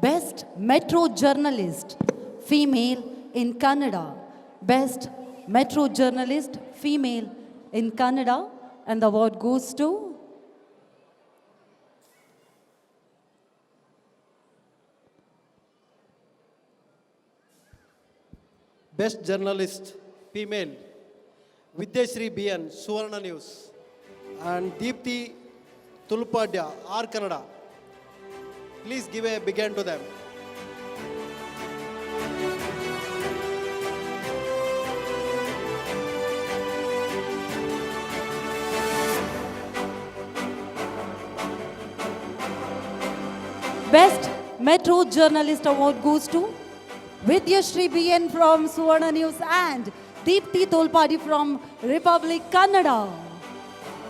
Best Metro Journalist Female in Canada. Best Metro Journalist Female in Canada. And the award goes to Best Journalist Female Vidyashri BN Suvarna News and Deepthi Tulpadya R Kannada. Please give a big hand to them. Best Metro Journalist Award goes to Vidyashri BN from Suvarna News and Deepthi Tolpadi from Republic Kannada.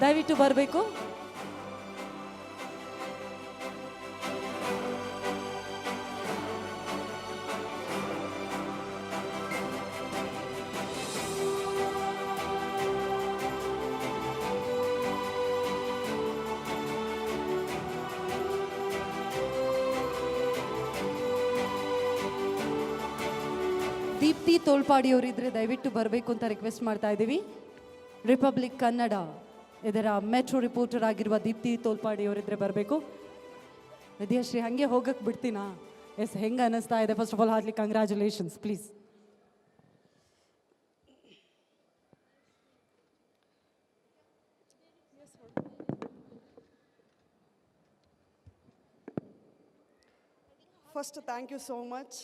ದಯವಿಟ್ಟು ಬರಬೇಕು ದೀಪ್ತಿ ತೋಳ್ಪಾಡಿ ಅವರಿದ್ರೆ ದಯವಿಟ್ಟು ಬರಬೇಕು ಅಂತ request ಮಾಡ್ತಾ ಇದ್ದೀವಿ. Republic Kannada ಇದರ metro reporter ಆಗಿರುವ ದೀಪ್ತಿ ತೋಲ್ಪಾಡಿಯವರಿದ್ದರೆ ಬರಬೇಕು. ವಿದ್ಯಾಶ್ರೀ ಹಾಗೆ ಹೋಗಕ್ಕೆ ಬಿಡ್ತೀನಾ? ಎಸ್, ಹೆಂಗೆ ಅನ್ನಿಸ್ತಾ ಇದೆ? First of all ಹಾರ್ಲಿ congratulations please first thank you so much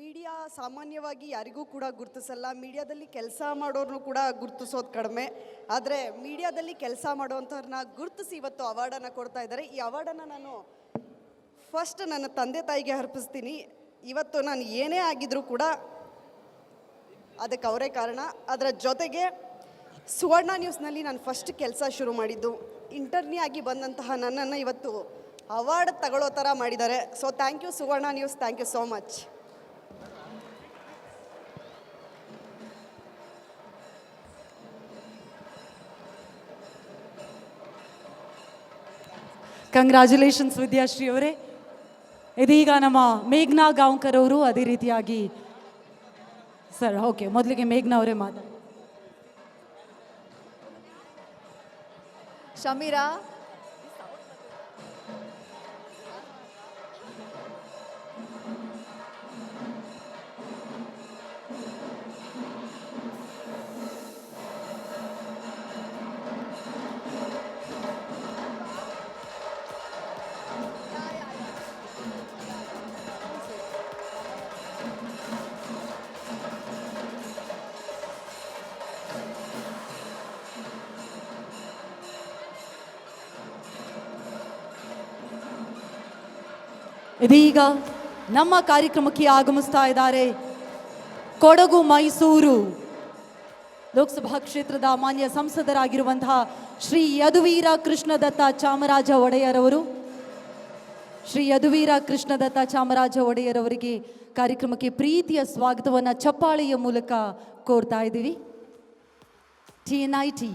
media ಸಾಮಾನ್ಯವಾಗಿ ಯಾರಿಗೂ ಕೂಡ ಗುರುತಿಸಲ್ಲ. ಮೀಡಿಯಾದಲ್ಲಿ ಕೆಲಸ ಮಾಡೋರ್ನು ಕೂಡ ಗುರುತಿಸೋದು ಕಡಿಮೆ. ಆದರೆ ಮೀಡಿಯಾದಲ್ಲಿ ಕೆಲಸ ಮಾಡೋವಂಥವ್ರನ್ನ ಗುರುತಿಸಿ ಇವತ್ತು ಅವಾರ್ಡನ್ನು ಕೊಡ್ತಾ ಇದ್ದಾರೆ. ಈ ಅವಾರ್ಡನ್ನು ನಾನು ಫಸ್ಟ್ ನನ್ನ ತಂದೆ ತಾಯಿಗೆ ಅರ್ಪಿಸ್ತೀನಿ. ಇವತ್ತು ನಾನು ಏನೇ ಆಗಿದ್ರೂ ಕೂಡ ಅದಕ್ಕೆ ಅವರೇ ಕಾರಣ. ಅದರ ಜೊತೆಗೆ ಸುವರ್ಣ ನ್ಯೂಸ್ನಲ್ಲಿ ನಾನು ಫಸ್ಟ್ ಕೆಲಸ ಶುರು ಮಾಡಿದ್ದು. ಇಂಟರ್ನಿ ಆಗಿ ಬಂದಂತಹ ನನ್ನನ್ನು ಇವತ್ತು ಅವಾರ್ಡ್ ತಗೊಳ್ಳೋ ಥರ ಮಾಡಿದ್ದಾರೆ. So thank you Suvarna News. Thank you so much congratulations Vidyashree ಅವರೇ. ಇದೀಗ ನಮ್ಮ ಮೇಘ್ನಾ ಗಾಂವ್ಕರ್ ಅವರು ಅದೇ ರೀತಿಯಾಗಿ ಸರ್, ಓಕೆ, ಮೊದಲಿಗೆ ಮೇಘ್ನಾ ಅವರೇ ಮಾತಾಡಿ ಶಮೀರಾ. ಇದೀಗ ನಮ್ಮ ಕಾರ್ಯಕ್ರಮಕ್ಕೆ ಆಗಮಿಸ್ತಾ ಇದ್ದಾರೆ ಕೊಡಗು, ಮೈಸೂರು ಲೋಕಸಭಾ ಕ್ಷೇತ್ರದ ಮಾನ್ಯ ಸಂಸದರಾಗಿರುವಂತಹ ಶ್ರೀ ಯದುವೀರ ಕೃಷ್ಣದತ್ತ ಚಾಮರಾಜ ಒಡೆಯರ್ ಅವರು ಶ್ರೀ ಯದುವೀರ ಕೃಷ್ಣದತ್ತ ಚಾಮರಾಜ ಒಡೆಯರ್ ಅವರಿಗೆ ಕಾರ್ಯಕ್ರಮಕ್ಕೆ ಪ್ರೀತಿಯ ಸ್ವಾಗತವನ್ನು ಚಪ್ಪಾಳೆಯ ಮೂಲಕ ಕೋರ್ತಾ ಇದ್ದೀವಿ. T N I T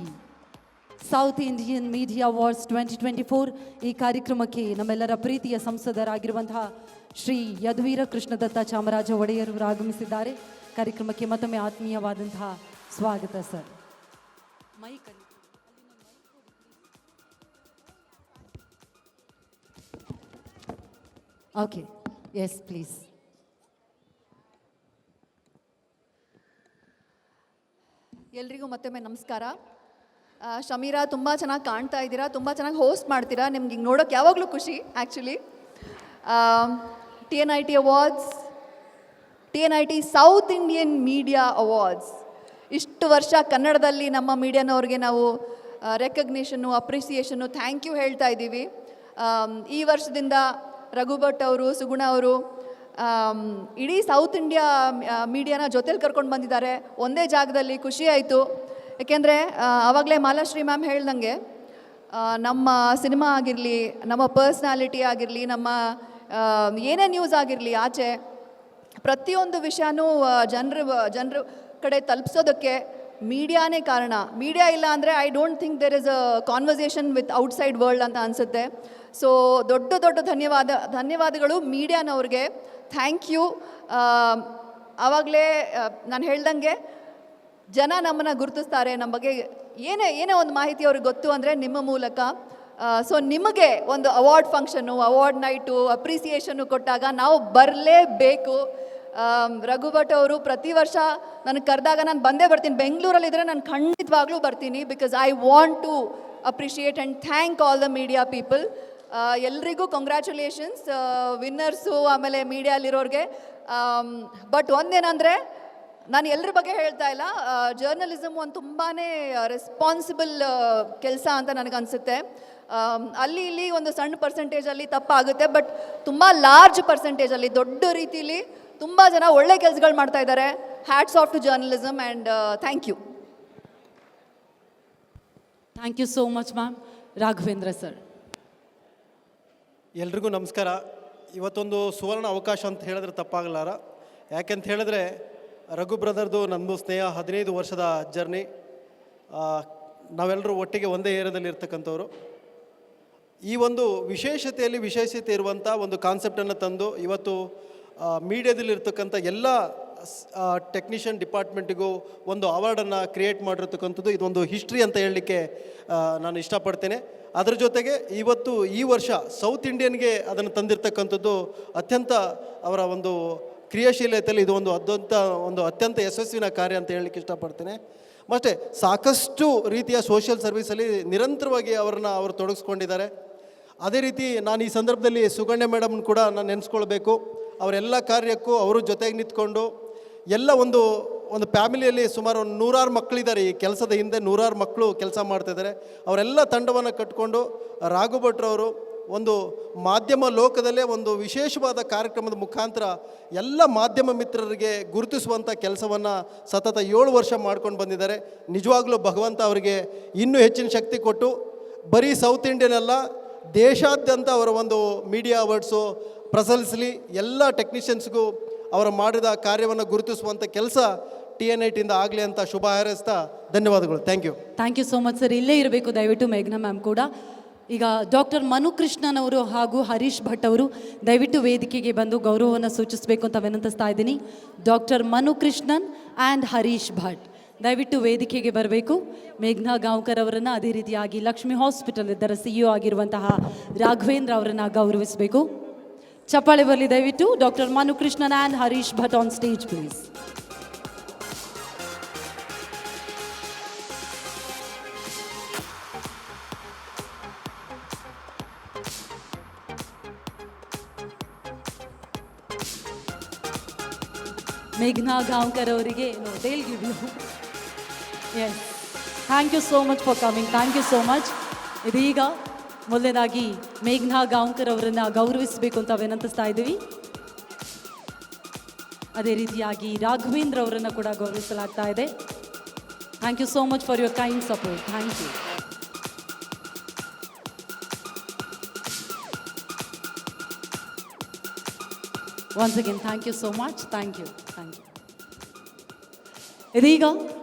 South Indian media awards twenty twenty four ಈ ಕಾರ್ಯಕ್ರಮಕ್ಕೆ ನಮ್ಮೆಲ್ಲರ ಪ್ರೀತಿಯ ಸಂಸದರಾಗಿರುವಂತಹ ಶ್ರೀ ಯದುವೀರ ಕೃಷ್ಣದತ್ತ ಚಾಮರಾಜ ಒಡೆಯರವರು ಆಗಮಿಸಿದ್ದಾರೆ. ಕಾರ್ಯಕ್ರಮಕ್ಕೆ ಮತ್ತೊಮ್ಮೆ ಆತ್ಮೀಯವಾದಂತಹ ಸ್ವಾಗತ sir mike okay yes please ಎಲ್ರಿಗೂ ಮತ್ತೊಮ್ಮೆ ನಮಸ್ಕಾರ. ಶಮೀರಾ, ತುಂಬ ಚೆನ್ನಾಗಿ ಕಾಣ್ತಾ ಇದ್ದೀರಾ? ತುಂಬ ಚೆನ್ನಾಗಿ ಹೋಸ್ಟ್ ಮಾಡ್ತೀರಾ? ನಿಮ್ಗೆ ಹಿಂಗೆ ನೋಡೋಕೆ ಯಾವಾಗಲೂ ಖುಷಿ actually T N I T awards T N I T South Indian media awards ಇಷ್ಟು ವರ್ಷ ಕನ್ನಡದಲ್ಲಿ ನಮ್ಮ ಮೀಡಿಯಾನವ್ರಿಗೆ ನಾವು ರೆಕಗ್ನಿಷನ್ನು ಅಪ್ರಿಸಿಯೇಷನ್ನು ಥ್ಯಾಂಕ್ ಯು ಹೇಳ್ತಾ ಇದ್ದೀವಿ. ಈ ವರ್ಷದಿಂದ ರಘು ಭಟ್ ಅವರು, ಸುಗುಣ ಅವರು ಇಡೀ ಸೌತ್ ಇಂಡಿಯಾ ಮೀಡಿಯಾನ ಜೊತೇಲಿ ಕರ್ಕೊಂಡು ಬಂದಿದ್ದಾರೆ. ಒಂದೇ ಜಾಗದಲ್ಲಿ ಖುಷಿ ಆಯಿತು. ಯಾಕೆಂದರೆ ಆವಾಗಲೇ ಮಾಲಾಶ್ರೀ ಮ್ಯಾಮ್ ಹೇಳ್ದಂಗೆ ನಮ್ಮ ಸಿನಿಮಾ ಆಗಿರಲಿ, ನಮ್ಮ ಪರ್ಸ್ನಾಲಿಟಿ ಆಗಿರಲಿ, ನಮ್ಮ ಏನೇ ನ್ಯೂಸ್ ಆಗಿರಲಿ ಆಚೆ, ಪ್ರತಿಯೊಂದು ವಿಷಯನೂ ಜನರು ಜನರು ಕಡೆ ತಲುಪಿಸೋದಕ್ಕೆ ಮೀಡಿಯಾನೇ ಕಾರಣ. ಮೀಡಿಯಾ ಇಲ್ಲ ಅಂದರೆ I don't think there is a conversation with outside world ಅಂತ ಅನಿಸುತ್ತೆ. ಸೊ ದೊಡ್ಡ ದೊಡ್ಡ ಧನ್ಯವಾದ, ಧನ್ಯವಾದಗಳು ಮೀಡಿಯಾನವ್ರಿಗೆ. ಥ್ಯಾಂಕ್ ಯು ಆವಾಗಲೇ ನಾನು ಹೇಳ್ದಂಗೆ ಜನ ನಮ್ಮನ್ನು ಗುರುತಿಸ್ತಾರೆ ನಮ್ಮ ಬಗ್ಗೆ ಏನೇ ಏನೇ ಒಂದು ಮಾಹಿತಿ ಅವ್ರಿಗೆ ಗೊತ್ತು ಅಂದರೆ ನಿಮ್ಮ ಮೂಲಕ. ಸೊ ನಿಮಗೆ ಒಂದು award function award night appreciation ಕೊಟ್ಟಾಗ ನಾವು ಬರಲೇಬೇಕು. ರಘುಭಟ್ ಅವರು ಪ್ರತಿ ವರ್ಷ ನನಗೆ ಕರೆದಾಗ ನಾನು ಬಂದೇ ಬರ್ತೀನಿ. ಬೆಂಗಳೂರಲ್ಲಿದ್ದರೆ ನಾನು ಖಂಡಿತವಾಗ್ಲೂ ಬರ್ತೀನಿ because I want to appreciate and thank all the media people ಎಲ್ರಿಗೂ ಕಂಗ್ರ್ಯಾಚುಲೇಷನ್ಸ್ ವಿನ್ನರ್ಸು ಆಮೇಲೆ ಮೀಡಿಯಾಲಿರೋರಿಗೆ ಬಟ್ ಒಂದೇನಂದರೆ ನಾನು ಎಲ್ಲರ ಬಗ್ಗೆ ಹೇಳ್ತಾ ಇಲ್ಲ. ಜರ್ನಲಿಸಮ್ ಒಂದು ತುಂಬಾ ರೆಸ್ಪಾನ್ಸಿಬಲ್ ಕೆಲಸ ಅಂತ ನನಗನ್ಸುತ್ತೆ ಅಲ್ಲಿ ಇಲ್ಲಿ ಒಂದು ಸಣ್ಣ ಪರ್ಸೆಂಟೇಜಲ್ಲಿ ತಪ್ಪಾಗುತ್ತೆ ಬಟ್ ತುಂಬ ಲಾರ್ಜ್ ಪರ್ಸೆಂಟೇಜಲ್ಲಿ ದೊಡ್ಡ ರೀತಿಲಿ ತುಂಬ ಜನ ಒಳ್ಳೆ ಕೆಲಸಗಳು ಮಾಡ್ತಾ ಇದ್ದಾರೆ hats off to journalism and thank you thank you so much ma'am Raghavendra sir ಎಲ್ರಿಗೂ ನಮಸ್ಕಾರ. ಇವತ್ತೊಂದು ಸುವರ್ಣ ಅವಕಾಶ ಅಂತ ಹೇಳಿದ್ರೆ ತಪ್ಪಾಗಲಾರ ಯಾಕೆಂತ ಹೇಳಿದ್ರೆ ರಘು ಬ್ರದರ್ದು ನಂದು ಸ್ನೇಹ ಹದಿನೈದು ವರ್ಷದ ಜರ್ನಿ. ನಾವೆಲ್ಲರೂ ಒಟ್ಟಿಗೆ ಒಂದೇ ಏರಿಯಾದಲ್ಲಿ ಇರ್ತಕ್ಕಂಥವ್ರು. ಈ ಒಂದು ವಿಶೇಷತೆಯಲ್ಲಿ ವಿಶೇಷತೆ ಇರುವಂಥ ಒಂದು ಕಾನ್ಸೆಪ್ಟನ್ನು ತಂದು ಇವತ್ತು ಮೀಡಿಯಾದಲ್ಲಿ ಇರ್ತಕ್ಕಂಥ ಎಲ್ಲ ಟೆಕ್ನಿಷಿಯನ್ ಡಿಪಾರ್ಟ್ಮೆಂಟಿಗೂ ಒಂದು ಅವಾರ್ಡನ್ನು ಕ್ರಿಯೇಟ್ ಮಾಡಿರ್ತಕ್ಕಂಥದ್ದು ಇದೊಂದು ಹಿಸ್ಟ್ರಿ ಅಂತ ಹೇಳಲಿಕ್ಕೆ ನಾನು ಇಷ್ಟಪಡ್ತೇನೆ. ಅದರ ಜೊತೆಗೆ ಇವತ್ತು ಈ ವರ್ಷ ಸೌತ್ ಇಂಡಿಯನ್ಗೆ ಅದನ್ನು ತಂದಿರತಕ್ಕಂಥದ್ದು ಅತ್ಯಂತ ಅವರ ಒಂದು ಕ್ರಿಯಾಶೀಲತೆಯಲ್ಲಿ ಇದು ಒಂದು ಅದಂತ ಒಂದು ಅತ್ಯಂತ ಯಶಸ್ವಿನ ಕಾರ್ಯ ಅಂತ ಹೇಳಲಿಕ್ಕೆ ಇಷ್ಟಪಡ್ತೇನೆ. ಮತ್ತೆ ಸಾಕಷ್ಟು ರೀತಿಯ ಸೋಷಿಯಲ್ ಸರ್ವಿಸಲ್ಲಿ ನಿರಂತರವಾಗಿ ಅವರನ್ನು ಅವರು ತೊಡಗಿಸ್ಕೊಂಡಿದ್ದಾರೆ. ಅದೇ ರೀತಿ ನಾನು ಈ ಸಂದರ್ಭದಲ್ಲಿ ಸುಗಣ್ಯ ಮೇಡಮ್ನ ಕೂಡ ನಾನು ನೆನೆಸ್ಕೊಳ್ಬೇಕು. ಅವರೆಲ್ಲ ಕಾರ್ಯಕ್ಕೂ ಅವರು ಜೊತೆಗೆ ನಿಂತ್ಕೊಂಡು ಎಲ್ಲ ಒಂದು ಒಂದು ಫ್ಯಾಮಿಲಿಯಲ್ಲಿ ಸುಮಾರು ಒಂದು ನೂರಾರು ಮಕ್ಕಳಿದ್ದಾರೆ ಈ ಕೆಲಸದ ಹಿಂದೆ ನೂರಾರು ಮಕ್ಕಳು ಕೆಲಸ ಮಾಡ್ತಿದ್ದಾರೆ. ಅವರೆಲ್ಲ ತಂಡವನ್ನು ಕಟ್ಕೊಂಡು ರಾಘು ಭಟ್ರವರು ಒಂದು ಮಾಧ್ಯಮ ಲೋಕದಲ್ಲೇ ಒಂದು ವಿಶೇಷವಾದ ಕಾರ್ಯಕ್ರಮದ ಮುಖಾಂತರ ಎಲ್ಲ ಮಾಧ್ಯಮ ಮಿತ್ರರಿಗೆ ಗುರುತಿಸುವಂಥ ಕೆಲಸವನ್ನು ಸತತ ಏಳು ವರ್ಷ ಮಾಡ್ಕೊಂಡು ಬಂದಿದ್ದಾರೆ. ನಿಜವಾಗ್ಲೂ ಭಗವಂತ ಅವರಿಗೆ ಇನ್ನೂ ಹೆಚ್ಚಿನ ಶಕ್ತಿ ಕೊಟ್ಟು, ಬರೀ ಸೌತ್ ಇಂಡಿಯನಲ್ಲ ದೇಶಾದ್ಯಂತ ಅವರ ಒಂದು ಮೀಡಿಯಾ ಅವಾರ್ಡ್ಸು ಪ್ರಸರಿಸಲಿ, ಎಲ್ಲ ಟೆಕ್ನಿಷಿಯನ್ಸ್ಗೂ ಅವರು ಮಾಡಿದ ಕಾರ್ಯವನ್ನು ಗುರುತಿಸುವಂಥ ಕೆಲಸ ಟಿ ಎನ್ ಐ ಟಿಯಿಂದ ಆಗಲಿ ಅಂತ ಶುಭ ಹಾರೈಸ್ತಾ ಧನ್ಯವಾದಗಳು. Thank you thank you so much sir ಇಲ್ಲೇ ಇರಬೇಕು, ದಯವಿಟ್ಟು ಮೇಘ್ನಾ ಮ್ಯಾಮ್ ಕೂಡ. ಈಗ ಡಾಕ್ಟರ್ ಮನು ಕೃಷ್ಣನ್ ಅವರು ಹಾಗೂ ಹರೀಶ್ ಭಟ್ ಅವರು ದಯವಿಟ್ಟು ವೇದಿಕೆಗೆ ಬಂದು ಗೌರವವನ್ನು ಸೂಚಿಸಬೇಕು ಅಂತ ವಿನಂತಿಸ್ತಾ ಇದ್ದೀನಿ. Doctor Manu Krishnan and Harish Bhat. ದಯವಿಟ್ಟು ವೇದಿಕೆಗೆ ಬರಬೇಕು. ಮೇಘ್ನಾ ಗಾಂವ್ಕರ್ ಅವರನ್ನು ಅದೇ ರೀತಿಯಾಗಿ ಲಕ್ಷ್ಮಿ ಹಾಸ್ಪಿಟಲ್ ಇದರ ಸಿ ಇ ಆಗಿರುವಂತಹ ರಾಘವೇಂದ್ರ ಅವರನ್ನು ಗೌರವಿಸಬೇಕು. ಚಪ್ಪಾಳೆ ಬರಲಿ ದಯವಿಟ್ಟು. Doctor Manu Krishnan and Harish Bhat on stage please ಮೇಘ್ನಾ Gaonkar ಅವರಿಗೆ no they'll give you yes thank you so much for coming thank you so much ಇದೀಗ ಮೊದಲನೇದಾಗಿ ಮೇಘ್ನಾ ಗಾಂವ್ಕರ್ ಅವರನ್ನು ಗೌರವಿಸಬೇಕು ಅಂತ ವಿನಂತಿಸ್ತಾ ಇದ್ದೀವಿ. ಅದೇ ರೀತಿಯಾಗಿ ರಾಘವೇಂದ್ರ ಅವರನ್ನು ಕೂಡ ಗೌರವಿಸಲಾಗ್ತಾ ಇದೆ. Thank you so much for your kind support thank you once again thank you so much thank you thank you ಇದೀಗ